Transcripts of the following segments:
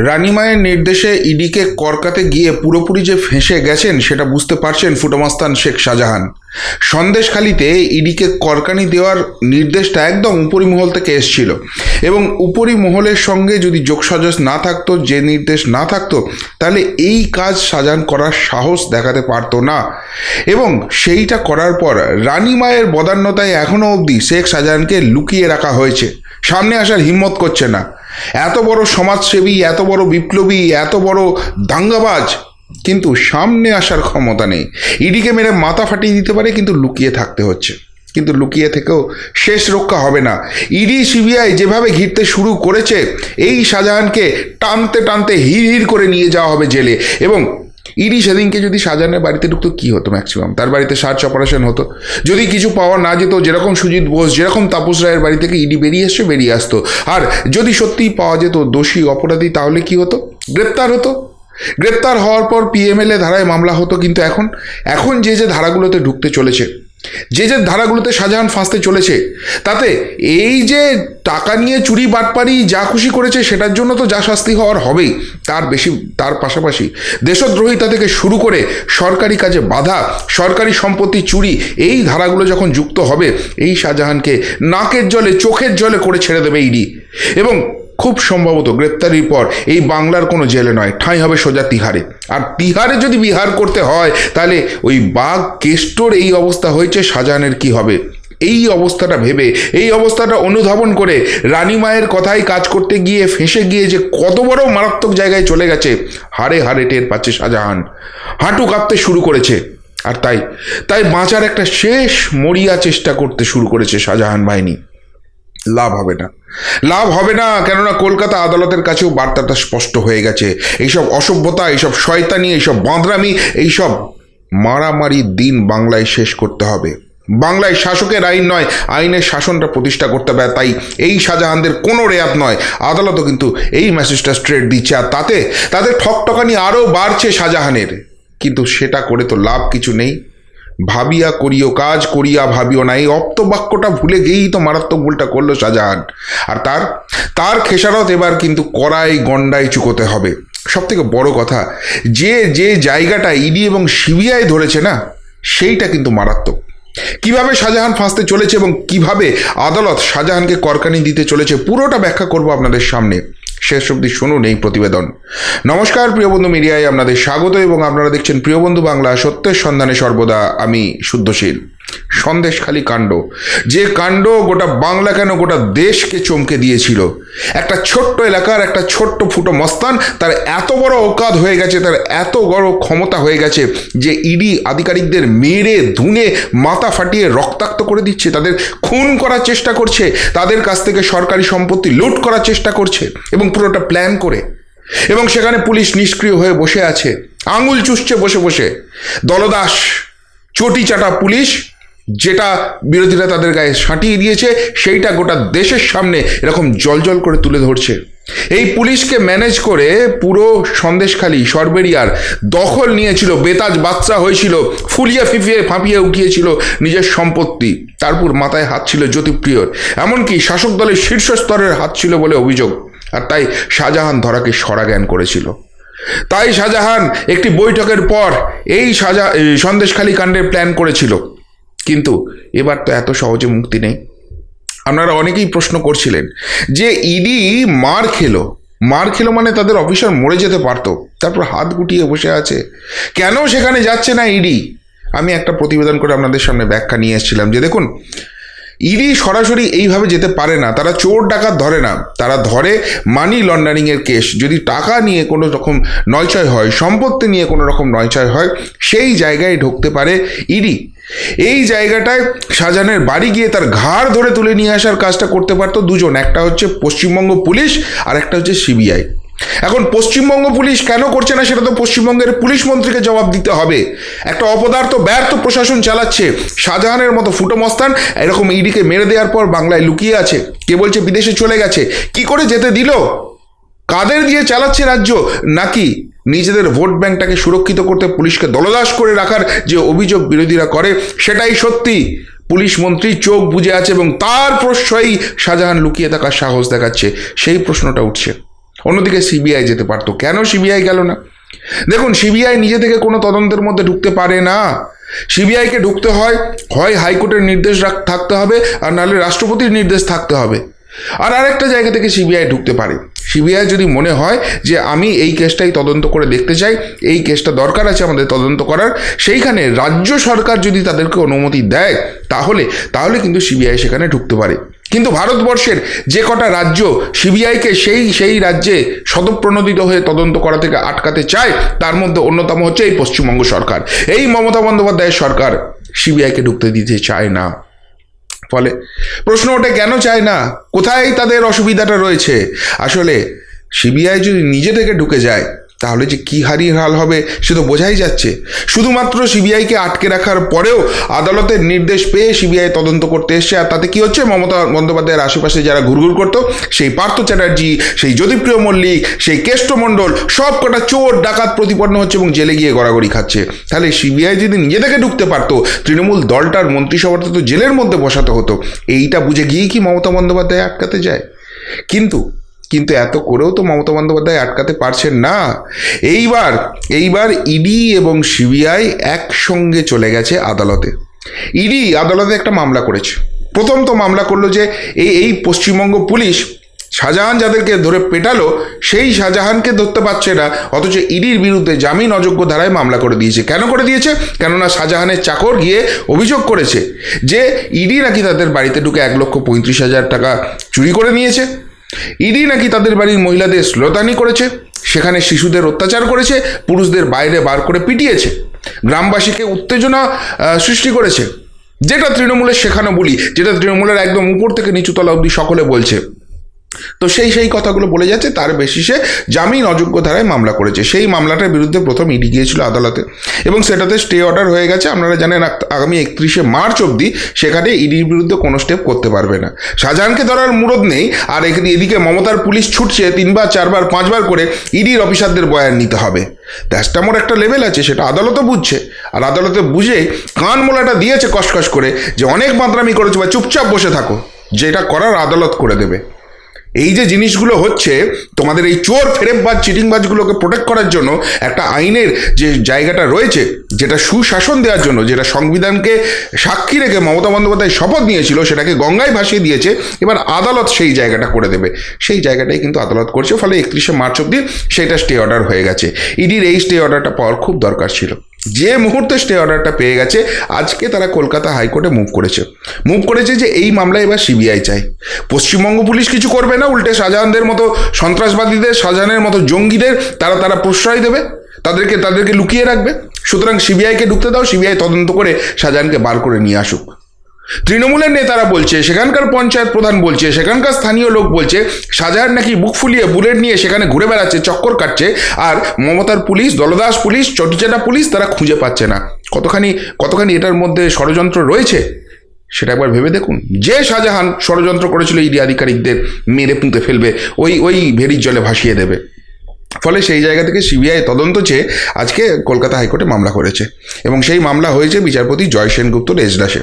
রানিমায়ের নির্দেশে ইডিকে করকাতে গিয়ে পুরোপুরি যে ফেঁসে গেছেন, সেটা বুঝতে পারছেন ফুটমাস্তান শেখ শাহজাহান। সন্দেশখালিতে ইডিকে করকানি দেওয়ার নির্দেশটা একদম উপরি মহল থেকে এসছিল। এবং উপরি মহলের সঙ্গে যদি যোগসাজস না থাকতো, যে নির্দেশ না থাকতো, তাহলে এই কাজ সাজান করার সাহস দেখাতে পারতো না। এবং সেইটা করার পর রানীমায়ের বদান্যতায় এখনও অবধি শেখ শাহজাহানকে লুকিয়ে রাখা হয়েছে। সামনে আসার হিম্মত করছে না। এত বড় সমাজসেবী, এত বড় বিপ্লবী, এত বড় দাঙ্গাবাজ, কিন্তু সামনে আসার ক্ষমতা নেই। ইডিকে মেরে মাথা ফাটিয়ে দিতে পারে, কিন্তু লুকিয়ে থাকতে হচ্ছে। কিন্তু লুকিয়ে থেকেও শেষ রক্ষা হবে না। ইডি, সিবিআই যেভাবে ঘিরতে শুরু করেছে, এই শাহজাহানকে টানতে টানতে হির হিড় করে নিয়ে যাওয়া হবে জেলে। এবং ইডি সেদিনকে যদি শাহজাহানের বাড়িতে ঢুকতো, কী হতো ম্যাক্সিমাম তার বাড়িতে সার্চ অপারেশন হতো। যদি কিছু পাওয়া না যেত, যেরকম সুজিত বোস, যেরকম তাপস রায়ের বাড়ি থেকে ইডি বেরিয়ে এসছে, বেরিয়ে আসতো। আর যদি সত্যিই পাওয়া যেত দোষী অপরাধী, তাহলে কি হতো? গ্রেপ্তার হতো। গ্রেপ্তার হওয়ার পর পিএমএলএ ধারায় মামলা হতো কিন্তু এখন এখন যে যে ধারাগুলোতে ঢুকতে চলেছে যে যে ধারাগুলোতে শাহজাহান ফাঁসতে চলেছে, তাতে এই যে টাকা নিয়ে চুরি, বাটপারি যা খুশি করেছে সেটার জন্য তো যা শাস্তি হওয়ার হবেই, তার বেশি, তার পাশাপাশি দেশদ্রোহিতা থেকে শুরু করে সরকারি কাজে বাধা, সরকারি সম্পত্তি চুরি, এই ধারাগুলো যখন যুক্ত হবে, এই শাহজাহানকে নাকের জলে, চোখের জলে করে ছেড়ে দেবে ইডি। এবং খুব সম্ভবত গ্রেপ্তারির পর এই বাংলার কোনো জেলে নয়, ঠাঁই হবে সোজা তিহারে। আর তিহারে যদি বিহার করতে হয়, তাহলে ওই বাঘ কেষ্টর এই অবস্থা হয়েছে, শাহজাহানের কি হবে? এই অবস্থাটা ভেবে, এই অবস্থাটা অনুধাবন করে রানীমায়ের কথাই কাজ করতে গিয়ে ফেঁসে গিয়ে যে কত বড় মারাত্মক জায়গায় চলে গেছে, হাড়ে হাড়ে টের পাচ্ছে শাহজাহান। হাঁটু কাঁপতে শুরু করেছে। আর তাই তাই বাঁচার একটা শেষ মরিয়া চেষ্টা করতে শুরু করেছে শাহজাহান বাহিনী। লাভ হবে না। লাভ হবে না, কেননা কলকাতা আদালতের কাছেও বার্তাটা স্পষ্ট হয়ে গেছে। এইসব অসভ্যতা, এইসব শয়তানি, এইসব বাঁদরামি, এইসব মারামারির দিন বাংলায় শেষ করতে হবে। বাংলায় শাসকের আইন নয়, আইনের শাসনটা প্রতিষ্ঠা করতে হবে তাই এই শাহজাহানদের কোনো রেয়াত নয়। আদালতও কিন্তু এই মেসেজটা স্ট্রেট দিচ্ছে, আর তাতে তাদের ঠকঠকানি আরও বাড়ছে শাহজাহানের। কিন্তু সেটা করে তো লাভ কিছু নেই। ভাবিয়া করিও কাজ, করিয়া ভাবিও না। এই অপ্ত বাক্যটা ভুলে গিয়েই তো মারাত্মক ভুলটা করল শাহজাহান। আর তার তার খেসারত এবার কিন্তু কড়াই গন্ডায় চুকোতে হবে। সব থেকে বড় কথা, যে যে জায়গাটা ইডি এবং সিবিআই ধরেছে না, সেইটা কিন্তু মারাত্মক। কীভাবে শাহজাহান ফাঁসতে চলেছে এবং কীভাবে আদালত শাহজাহানকে করকানি দিতে চলেছে, পুরোটা ব্যাখ্যা করব আপনাদের সামনে। শেষ অবধি শুনুন এই প্রতিবেদন। নমস্কার, প্রিয় বন্ধু মিডিয়ায় আপনাদের স্বাগত এবং আপনারা দেখছেন প্রিয় বন্ধু বাংলা সত্যের সন্ধানে সর্বদা। আমি শুদ্ধশীল। সন্দেশখালী কাণ্ড। যে কাণ্ড গোটা বাংলা কেন গোটা দেশকে চমকে দিয়েছিল? একটা ছোট্ট এলাকার একটা ছোট্ট ফুটো মস্তান, তার এত বড় অকাদ হয়ে গেছে, তার এত বড় ক্ষমতা হয়ে গেছে যে ইডি আধিকারিকদের মেরে, ধুনে, মাথা ফাটিয়ে রক্তাক্ত করে দিচ্ছে। তাদের খুন করার চেষ্টা করছে, তাদের কাছ থেকে সরকারি সম্পত্তি লুট করার চেষ্টা করছে এবং পুরোটা প্ল্যান করে। এবং সেখানে পুলিশ নিষ্ক্রিয় হয়ে বসে আছে, আঙুল চুষছে বসে বসে। দলদাস, চটি চাটা পুলিশ যেটা বিরোধীরা তাদের গায়ে সাঁটিয়ে দিয়েছে, সেইটা গোটা দেশের সামনে এরকম জলজল করে তুলে ধরছে। এই পুলিশকে ম্যানেজ করে পুরো সন্দেশখালী সরবেরিয়ার দখল নিয়েছিল, বেতাজ বাচ্চা হয়েছিল, ফুলিয়ে ফিফিয়ে ফাঁপিয়ে উঠিয়েছিল নিজের সম্পত্তি। তারপর মাথায় হাত ছিল জ্যোতিপ্রিয়র। এমনকি শাসক দলের শীর্ষস্তরের হাত ছিল বলে অভিযোগ। আর তাই শাহজাহান ধরাকে সরা জ্ঞান করেছিল। তাই শাহজাহান একটি বৈঠকের পর এই সাজা সন্দেশখালী কাণ্ডের প্ল্যান করেছিল। কিন্তু এবার তো এত সহজে মুক্তি নেই। আপনারা অনেকেই প্রশ্ন করছিলেন যে ইডি মার খেলো। মার খেলো মানে তাদের অফিসার মরে যেতে পারতো, তারপর হাত গুটিয়ে বসে আছে। কেন সেখানে যাচ্ছে না ইডি? আমি একটা প্রতিবেদন করে আপনাদের সামনে ব্যাখ্যা নিয়ে এসেছিলাম যে দেখুন ইডি সরাসরি এইভাবে যেতে পারে না, তারা চোর ডাকাত ধরে না, তারা ধরে মানি লন্ডারিংয়ের কেস যদি টাকা নিয়ে কোনো রকম নয়ছয় হয়, সম্পত্তি নিয়ে কোনো রকম নয়ছয় হয়, সেই জায়গায় ঢুকতে পারে ইডি। এই জায়গাটায় শাহজাহানের বাড়ি গিয়ে তার ঘাড় ধরে তুলে নিয়ে আসার কাজটা করতে পারতো দুজন, একটা হচ্ছে পশ্চিমবঙ্গ পুলিশ আর একটা হচ্ছে সিবিআই। এখন পশ্চিমবঙ্গ পুলিশ কেন করছে না সেটা তো পশ্চিমবঙ্গের পুলিশ মন্ত্রীকে জবাব দিতে হবে। একটা অপদার্থ ব্যর্থ প্রশাসন চালাচ্ছে শাহজাহানের মতো ফুটো মস্তান, এরকম ইডিকে মেরে দেওয়ার পর বাংলায় লুকিয়ে আছে, কে বলছে বিদেশে চলে গেছে, কি করে যেতে দিল? কাদের দিয়ে চালাচ্ছে রাজ্য? নাকি নিজেদের ভোট ব্যাংকটাকে সুরক্ষিত করতে পুলিশকে দলদাস করে রাখার যে অভিযোগ বিরোধীরা করে, সেটাই সত্যি। পুলিশ মন্ত্রী চোখ বুজে আছে এবং তার প্রশ্রয়ই শাহজাহান লুকিয়ে থাকার সাহস দেখাচ্ছে। সেই প্রশ্নটা উঠছে। অন্যদিকে সিবিআই যেতে পারতো। কেন সিবিআই গেল না? দেখুন, সিবিআই নিজে থেকে কোনো তদন্তের মধ্যে ঢুকতে পারে না। সিবিআইকে ঢুকতে হয় হয় হাইকোর্টের নির্দেশ থাকতে হবে, আর নাহলে রাষ্ট্রপতির নির্দেশ থাকতে হবে। আর আরেকটা জায়গা থেকে সিবিআই ঢুকতে পারে। সিবিআই যদি মনে হয় যে আমি এই কেসটাই তদন্ত করে দেখতে চাই, এই কেসটা দরকার আছে আমাদের তদন্ত করার, সেইখানে রাজ্য সরকার যদি তাদেরকে অনুমতি দেয়, তাহলে তাহলে কিন্তু সিবিআই সেখানে ঢুকতে পারে। কিন্তু ভারতবর্ষের যে কটা রাজ্য সিবিআইকে সেই সেই রাজ্যে স্বতঃপ্রণোদিত হয়ে তদন্ত করা থেকে আটকাতে চায়, তার মধ্যে অন্যতম হচ্ছে এই পশ্চিমবঙ্গ সরকার। এই মমতা বন্দ্যোপাধ্যায়ের সরকার সিবিআইকে ঢুকতে দিতে চায় না। ফলে প্রশ্ন ওটা কেন চায় না? কোথায় তাদের অসুবিধাটা রয়েছে? আসলে, সিবিআই যদি নিজে থেকে ঢুকে যায় তাহলে যে কী হারিয়ে হাল হবে সে তো বোঝাই যাচ্ছে। শুধুমাত্র সিবিআইকে আটকে রাখার পরেও আদালতের নির্দেশ পেয়ে সিবিআই তদন্ত করতে এসছে। আর তাতে কি হচ্ছে? মমতা বন্দ্যোপাধ্যায়ের আশেপাশে যারা ঘুরঘুর করতো, সেই পার্থ চ্যাটার্জি, সেই জ্যোতিপ্রিয় মল্লিক, সেই কেষ্টমণ্ডল সব কটা চোর, ডাকাত প্রতিপন্ন হচ্ছে এবং জেলে গিয়ে গড়াগড়ি খাচ্ছে। তাহলে সিবিআই যদি নিজে থেকে ঢুকতে পারতো, তৃণমূল দলটার মন্ত্রিসভাটা তো জেলের মধ্যে বসাতে হতো। এইটা বুঝে গিয়েই কি মমতা বন্দ্যোপাধ্যায় আটকাতে যায়? কিন্তু কিন্তু এত করেও তো মমতা বন্দ্যোপাধ্যায় আটকাতে পারছেন না। এইবার এইবার ইডি এবং সিবিআই একসঙ্গে চলে গেছে আদালতে। ইডি আদালতে একটা মামলা করেছে। প্রথম তো মামলা করল যে এই এই পশ্চিমবঙ্গ পুলিশ শাহজাহান যাদেরকে ধরে পেটালো, সেই শাহজাহানকে ধরতে পারছে না, অথচ ইডির বিরুদ্ধে জামিন অযোগ্য ধারায় মামলা করে দিয়েছে। কেন করে দিয়েছে? কেননা শাহজাহানের চাকর গিয়ে অভিযোগ করেছে যে ইডি নাকি তাদের বাড়িতে ঢুকে এক লক্ষ পঁয়ত্রিশ হাজার টাকা চুরি করে নিয়েছে। ইডি নাকি তাদের বাড়ির মহিলাদের শ্লোতানি করেছে? সেখানে শিশুদের অত্যাচার করেছে, পুরুষদের বাইরে বার করে পিটিয়েছে। গ্রামবাসীকে উত্তেজনা সৃষ্টি করেছে। যেটা তৃণমূলের শেখানো বলি, যেটা তৃণমূলের একদম উপর থেকে নিচুতলা অবধি সকলে বলছে। তো সেই সেই কথাগুলো বলে যাচ্ছে, তার বেসিসে জামিন অযোগ্য ধারায় মামলা করেছে। সেই মামলাটার বিরুদ্ধে প্রথম ইডি গিয়েছিল আদালতে। এবং সেটাতে স্টে অর্ডার হয়ে গেছে, আপনারা জানেন আগ- আগামী একত্রিশে মার্চ অবধি সেখানে ইডির বিরুদ্ধে কোনো স্টেপ করতে পারবে না। শাহজাহানকে ধরার মুরদ নেই, আর এদিকে মমতার পুলিশ ছুটছে তিনবার, চারবার, পাঁচবার করে ইডির অফিসারদের বয়ান নিতে হবে। দ্যাস্টামোর একটা লেভেল আছে, সেটা আদালতও বুঝছে। আর আদালতে বুঝে কান মোলাটা দিয়েছে কসকস করে যে অনেক মাত্রামি করেছে বা চুপচাপ বসে থাকো, যেটা করার আদালত করে দেবে। এই যে জিনিসগুলো হচ্ছে, তোমাদের এই চোর ফেরেববাজ, চিটিংবাজগুলোকে প্রোটেক্ট করার জন্য একটা আইনের যে জায়গাটা রয়েছে, যেটা সুশাসন দেওয়ার জন্য, যেটা সংবিধানকে সাক্ষী রেখে মমতা বন্দ্যোপাধ্যায় শপথ নিয়েছিল, সেটাকে গঙ্গায় ভাসিয়ে দিয়েছে, এবার আদালত সেই জায়গাটা করে দেবে। সেই জায়গাটাই কিন্তু আদালত করছে, ফলে একত্রিশে মার্চ অব্দি সেটা স্টে অর্ডার হয়ে গেছে। ইডির এই স্টে অর্ডারটা পাওয়ার খুব দরকার ছিল। যে মুহূর্তে স্টে অর্ডারটা পেয়ে গেছে, আজকে তারা কলকাতা হাইকোর্টে মুভ করেছে। মুভ করেছে যে এই মামলায় এবার সিবিআই চাই। পশ্চিমবঙ্গ পুলিশ কিছু করবে না, উল্টে শাহজাহানদের মতো সন্ত্রাসবাদীদের, শাহজাহানের মতো জঙ্গিদের তারা তারা প্রশ্রয় দেবে, তাদেরকে তাদেরকে লুকিয়ে রাখবে। সুতরাং সিবিআইকে ঢুকতে দাও সিবিআই তদন্ত করে শাহজাহানকে বার করে নিয়ে আসুক। তৃণমূলের নেতারা বলছে, সেখানকার পঞ্চায়েত প্রধান বলছে, সেখানকার স্থানীয় লোক বলছে শাহজাহান নাকি বুক ফুলিয়ে বুলেট নিয়ে সেখানে ঘুরে বেড়াচ্ছে, চক্কর কাটছে, আর মমতার পুলিশ, দলদাস পুলিশ, চটিচাটা পুলিশ তারা খুঁজে পাচ্ছে না। কতখানি কতখানি এটার মধ্যে ষড়যন্ত্র রয়েছে, সেটা একবার ভেবে দেখুন। যে শাহজাহান ষড়যন্ত্র করেছিল, ইডি আধিকারিকদের মেরে পুঁতে ফেলবে, ওই ওই ভেরির জলে ভাসিয়ে দেবে। ফলে সেই জায়গা থেকে সিবিআই তদন্ত চেয়ে আজকে কলকাতা হাইকোর্টে মামলা করেছে। এবং সেই মামলা হয়েছে বিচারপতি জয় সেনগুপ্তর এজলাসে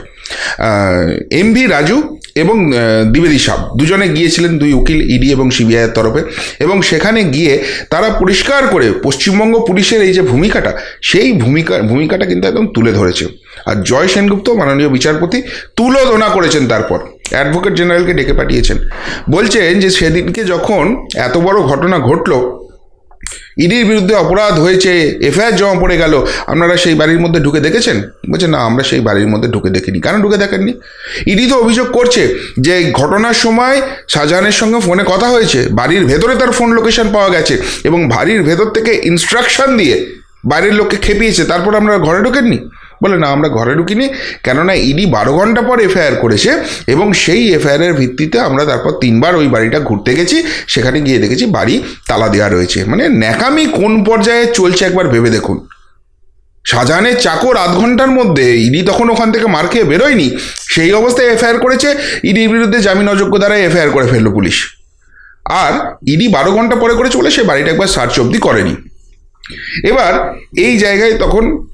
এম ভি রাজু এবং দ্বিবেদী সাহ দুজনে গিয়েছিলেন দুই উকিল, ইডি এবং সিবিআইয়ের তরফে। এবং সেখানে গিয়ে তারা পরিষ্কার করে পশ্চিমবঙ্গ পুলিশের এই যে ভূমিকাটা, সেই ভূমিকা, ভূমিকাটা কিন্তু একদম তুলে ধরেছে। আর জয় সেনগুপ্ত, মাননীয় বিচারপতি, তুলোধনা করেছেন তারপর। অ্যাডভোকেট জেনারেলকে ডেকে পাঠিয়েছেন। বলছেন যে সেদিনকে যখন এত বড় ঘটনা ঘটলো ইডির বিরুদ্ধে অপরাধ হয়েছে, এফআইআর জমা পড়ে গেল। আপনারা সেই বাড়ির মধ্যে ঢুকে দেখেছেন? বলছে, না, আমরা সেই বাড়ির মধ্যে ঢুকে দেখিনি। কেন ঢুকে দেখেননি? ইডি তো অভিযোগ করছে যে ঘটনার সময় শাহজাহানের সঙ্গে ফোনে কথা হয়েছে। বাড়ির ভেতরে তার ফোন লোকেশন পাওয়া গেছে এবং বাড়ির ভেতর থেকে ইনস্ট্রাকশন দিয়ে বাড়ির লোককে খেপিয়েছে। তারপর আমরা ঘরে ঢোকেননি? বলে, না, আমরা ঘরে ঢুকিনি। কেননা ইডি বারো ঘণ্টা পর এফআইআর করেছে এবং সেই এফআইআরের ভিত্তিতে আমরা তারপর তিনবার ওই বাড়িটা ঘুরতে গেছি। সেখানে গিয়ে দেখেছি বাড়ি তালা দেওয়া রয়েছে। মানে ন্যাকামি কোন পর্যায়ে চলছে একবার ভেবে দেখুন। শাহজাহানের চাকর আধ ঘণ্টার মধ্যে ইডি তখন ওখান থেকে মার খেয়ে বেরোয়নি। সেই অবস্থায় এফআইআর করেছে। ইডির বিরুদ্ধে জামিন অযোগ্য দ্বারা এফআইআর করে ফেলল পুলিশ। আর ইডি বারো ঘণ্টা পরে করেছে বলে সে বাড়িটা একবার সার্চ অবধি করেনি। এবার এই জায়গায় তখন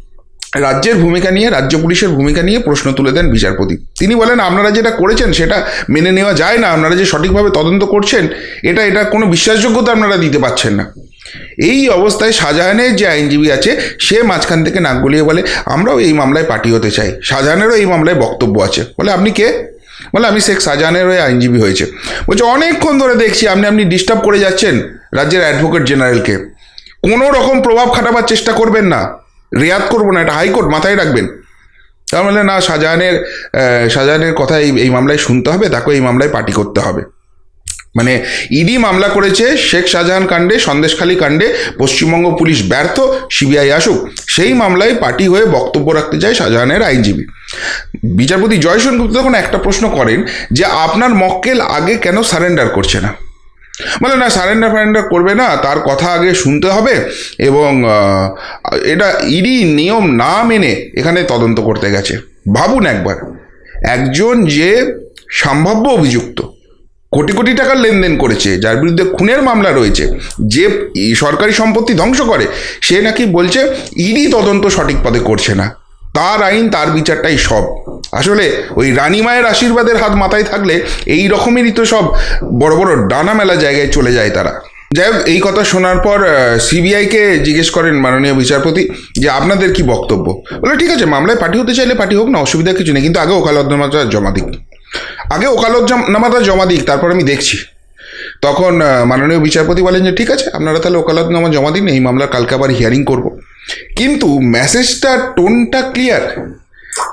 রাজ্যের ভূমিকা নিয়ে, রাজ্য পুলিশের ভূমিকা নিয়ে প্রশ্ন তুলে দেন বিচারপতি। তিনি বলেন, আপনারা যেটা করেছেন সেটা মেনে নেওয়া যায় না। আপনারা যে সঠিকভাবে তদন্ত করছেন, এটা এটা কোনো বিশ্বাসযোগ্যতা আপনারা দিতে পারছেন না। এই অবস্থায় শাহজাহানের যে আইনজীবী আছে, সে মাঝখান থেকে নাক গলিয়ে বলে, আমরাও এই মামলায় পার্টি হতে চাই। শাহজাহানেরও এই মামলায় বক্তব্য আছে। বলে, আপনি কে? বলে, আমি শেখ শাহজাহানের হয়ে আইনজীবী হয়েছে। বলছে, অনেকক্ষণ ধরে দেখছি আপনি আপনি ডিস্টার্ব করে যাচ্ছেন রাজ্যের অ্যাডভোকেট জেনারেলকে কোনো রকম প্রভাব খাটাবার চেষ্টা করবেন না। রেয়াত করব না, এটা হাইকোর্ট, মাথায় রাখবেন। তার মানে না, শাহজাহানের শাহজাহানের কথা এই এই মামলায় শুনতে হবে তাকে এই মামলায় পার্টি করতে হবে। মানে ইডি মামলা করেছে, শেখ শাহজাহান কাণ্ডে, সন্দেশখালী কাণ্ডে, পশ্চিমবঙ্গ পুলিশ ব্যর্থ, সিবিআই আসুক, সেই মামলায় পার্টি হয়ে বক্তব্য রাখতে চায় শাহজাহানের আইনজীবী। বিচারপতি জয়সন গুপ্ত তখন একটা প্রশ্ন করেন যে, আপনার মক্কেল আগে কেন সারেন্ডার করছে না? বলে, না, সারেন্ডার ফারেন্ডার করবে না, তার কথা আগে শুনতে হবে এবং এটা ইডি নিয়ম না মেনে এখানে তদন্ত করতে গেছে। ভাবুন একবার, একজন যে সম্ভাব্য অভিযুক্ত কোটি কোটি টাকার লেনদেন করেছে, যার বিরুদ্ধে খুনের মামলা রয়েছে, যে সরকারি সম্পত্তি ধ্বংস করে, সে নাকি বলছে, ইডি তদন্ত সঠিক পদে করছে না। তার আইন, তার বিচারটাই সব। আসলে ওই রানী মায়ের আশীর্বাদের হাত মাথায় থাকলে এই রকমেরই তো সব বড় বড় ডানা মেলা জায়গায় চলে যায় তারা। যাই হোক, এই কথা শোনার পর সিবিআইকে জিজ্ঞেস করেন মাননীয় বিচারপতি যে আপনাদের কি বক্তব্য? বলে, ঠিক আছে, মামলায় পার্টি হতে চাইলে পার্টি হোক, না, অসুবিধা কিছু নেই, কিন্তু আগে ওকালতনামাটা জমা দিক। আগে ওকালত জম- নামাটা জমা দিক, তারপর আমি দেখছি। তখন মাননীয় বিচারপতি বলেন যে, ঠিক আছে, আপনারা তাহলে ওকালতনামা জমা দিন, এই মামলার কালকে আবার হিয়ারিং করব। কিন্তু মেসেজটা টোনটা ক্লিয়ার।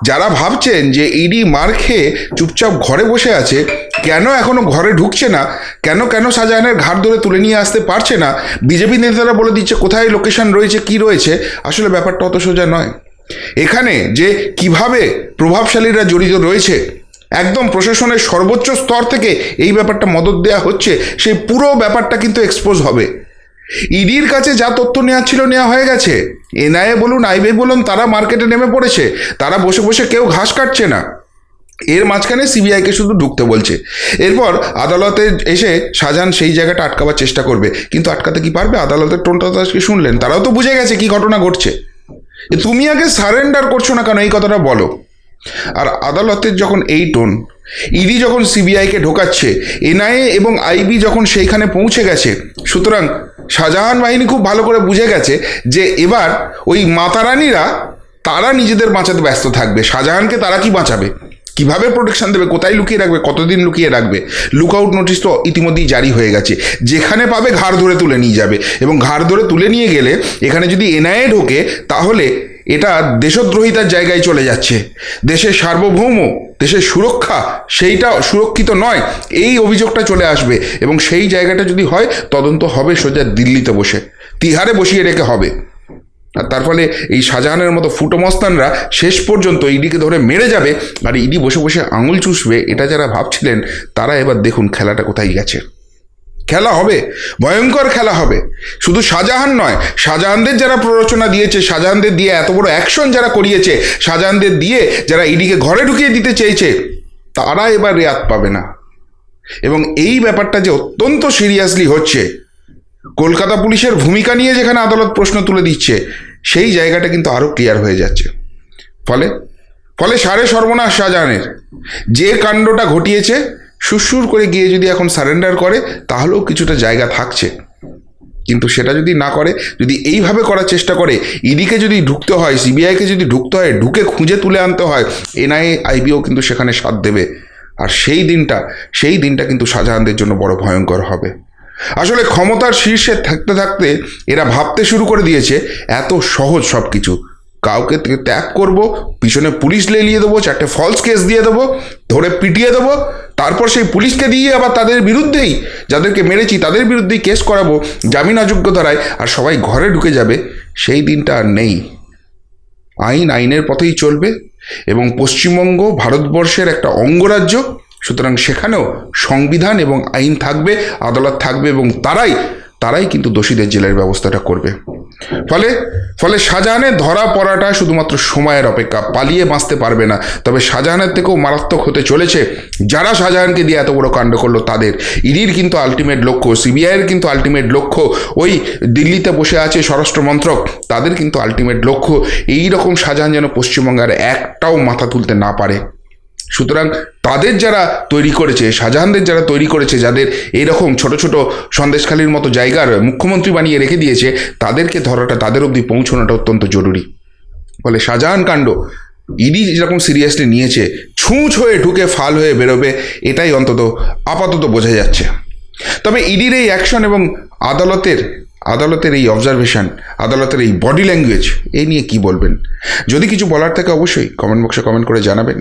যারা ভাবছেন যে ইডি মার খেয়ে চুপচাপ ঘরে বসে আছে, কেন এখনও ঘরে ঢুকছে না? কেন কেন শাহজাহানের ঘাট ধরে তুলে নিয়ে আসতে পারছে না? বিজেপি নেতারা বলে দিচ্ছে, কোথায় লোকেশন রয়েছে, কি রয়েছে? আসলে ব্যাপারটা অত সোজা নয়। এখানে যে কীভাবে প্রভাবশালীরা জড়িত রয়েছে, একদম প্রশাসনের সর্বোচ্চ স্তর থেকে এই ব্যাপারটা মদত দেওয়া হচ্ছে, সেই পুরো ব্যাপারটা কিন্তু এক্সপোজ হবে। ইডির কাছে যা তথ্য নেওয়া ছিল, নেওয়া হয়ে গেছে। এনআইএ বলুন আইবি বলুন, তারা মার্কেটে নেমে পড়েছে। তারা বসে বসে কেউ ঘাস কাটছে না। এর মাঝখানে সিবিআইকে শুধু ঢুকতে বলছে। এরপর আদালতে এসে শাহজাহান সেই জায়গাটা আটকাবার চেষ্টা করবে। কিন্তু আটকাতে কি পারবে? আদালতের টোনটা তো আজকে শুনলেন। তারাও তো বুঝে গেছে কি ঘটনা ঘটছে। তুমি আগে সারেন্ডার করছ না কেন? এই কথাটা বলো। আর আদালতের যখন এই টোন, ইডি যখন সিবিআইকে ঢোকাচ্ছে, এনআইএ এবং আইবি যখন সেইখানে পৌঁছে গেছে, সুতরাং শাহজাহান বাহিনী খুব ভালো করে বুঝে গেছে যে এবার ওই মাতারানিরা, তারা নিজেদের বাঁচাতে ব্যস্ত থাকবে। শাহজাহানকে তারা কি বাঁচাবে? কীভাবে প্রোটেকশন দেবে? কোথায় লুকিয়ে রাখবে? কতদিন লুকিয়ে রাখবে? লুক আউট নোটিশ তো ইতিমধ্যেই জারি হয়ে গেছে। যেখানে পাবে ঘাড় ধরে তুলে নিয়ে যাবে। এবং ঘাড় ধরে তুলে নিয়ে গেলে এখানে যদি এনআইএ ঢোকে, তাহলে এটা দেশদ্রোহিতার জায়গায় চলে যাচ্ছে। দেশের সার্বভৌম দেশের সুরক্ষা সেইটা সুরক্ষিত নয়, এই অভিযোগটা চলে আসবে এবং সেই জায়গাটা যদি হয়, তদন্ত হবে সোজা দিল্লিতে বসে। তিহারে বসিয়ে রেখে হবে। আর তার ফলে এই শাহজাহানের মতো ফুটোমস্তানরা শেষ পর্যন্ত ইডিকে ধরে মেরে যাবে। আর ইডি বসে বসে আঙুল চুষবে, এটা যারা ভাবছিলেন, তারা এবার দেখুন খেলাটা কোথায় গেছে। খেলা হবে, ভয়ঙ্কর খেলা হবে। শুধু শাহজাহান নয়, শাহজাহানদের যারা প্ররোচনা দিয়েছে, শাহজাহানদের দিয়ে এত বড় অ্যাকশন যারা করিয়েছে, শাহজাহানদের দিয়ে যারা ইডিকে ঘরে ঢুকিয়ে দিতে চেয়েছে, তারা এবার রেয়াত পাবে না। এবং এই ব্যাপারটা যে অত্যন্ত সিরিয়াসলি হচ্ছে, কলকাতা পুলিশের ভূমিকা নিয়ে যেখানে আদালত প্রশ্ন তুলে দিচ্ছে, সেই জায়গাটা কিন্তু আরও ক্লিয়ার হয়ে যাচ্ছে। ফলে ফলে সারে সর্বনাশ শাহজাহানের। যে কাণ্ডটা ঘটিয়েছে সুরসুর করে গিয়ে যদি এখন সারেন্ডার করে, তাহলেও কিছুটা জায়গা থাকছে। কিন্তু সেটা যদি না করে, যদি এইভাবে করার চেষ্টা করে, ইডিকে যদি ঢুকতে হয়, সিবিআইকে যদি ঢুকতে হয়, ঢুকে খুঁজে তুলে আনতে হয়, এনআইএ, আইবিও কিন্তু সেখানে সাথ দেবে। আর সেই দিনটা সেই দিনটা কিন্তু শাহজাহানদের জন্য বড় ভয়ঙ্কর হবে। আসলে ক্ষমতার শীর্ষে থাকতে থাকতে এরা ভাবতে শুরু করে দিয়েছে, এত সহজ সব কিছু কাউকে ত্যাগ- করব, পিছনে পুলিশ লেলিয়ে দেবো, চারটে ফলস কেস দিয়ে দেবো, ধরে পিটিয়ে দেবো, তারপর সেই পুলিশকে দিয়ে আবার তাদের বিরুদ্ধেই, যাদেরকে মেরেছি তাদের বিরুদ্ধেই কেস করাবো, জামিন অযোগ্য ধারায় আর সবাই ঘরে ঢুকে যাবে, সেই দিনটা আর নেই। আইন আইনের পথেই চলবে, এবং পশ্চিমবঙ্গ ভারতবর্ষের একটা অঙ্গরাজ্য, সুতরাং সেখানেও সংবিধান এবং আইন থাকবে, আদালত থাকবে, এবং তারাই তারাই কিন্তু দোষীদের জেলের ব্যবস্থাটা করবে। ফলে ফলে শাহজাহানের ধরা পড়াটা শুধুমাত্র সময়ের অপেক্ষা, পালিয়ে বাঁচতে পারবে না। তবে শাহজাহানের থেকেও মারাত্মক হতে চলেছে। যারা শাহজাহানকে দিয়ে এত বড় কাণ্ড করল তাদের। ইডির কিন্তু আলটিমেট লক্ষ্য, সিবিআইয়ের কিন্তু আলটিমেট লক্ষ্য। ওই দিল্লিতে বসে আছে স্বরাষ্ট্র মন্ত্রক, তাদের কিন্তু আলটিমেট লক্ষ্য। এই রকম শাহজাহান যেন পশ্চিমবঙ্গের একটাও মাথা তুলতে না পারে। সুতরাং তাদের যারা তৈরি করেছে, শাহজাহানদের যারা তৈরি করেছে, যাদের এইরকম ছোট ছোট সন্দেশখালির মতো জায়গার মুখ্যমন্ত্রী বানিয়ে রেখে দিয়েছে, তাদেরকে ধরাটা, তাদের অবধি পৌঁছানোটা অত্যন্ত জরুরি। ফলে শাহজাহান কাণ্ড ইডি যেরকম সিরিয়াসলি নিয়েছে, ছুঁচ হয়ে ঢুকে ফাল হয়ে বেরোবে, এটাই অন্তত আপাতত বোঝা যাচ্ছে। তবে ইডির এই অ্যাকশন এবং আদালতের আদালতের এই অবজারভেশন, আদালতের এই বডি ল্যাঙ্গুয়েজ এই নিয়ে কি বলবেন? যদি কিছু বলার থাকে অবশ্যই কমেন্ট বক্সে কমেন্ট করে জানাবেন।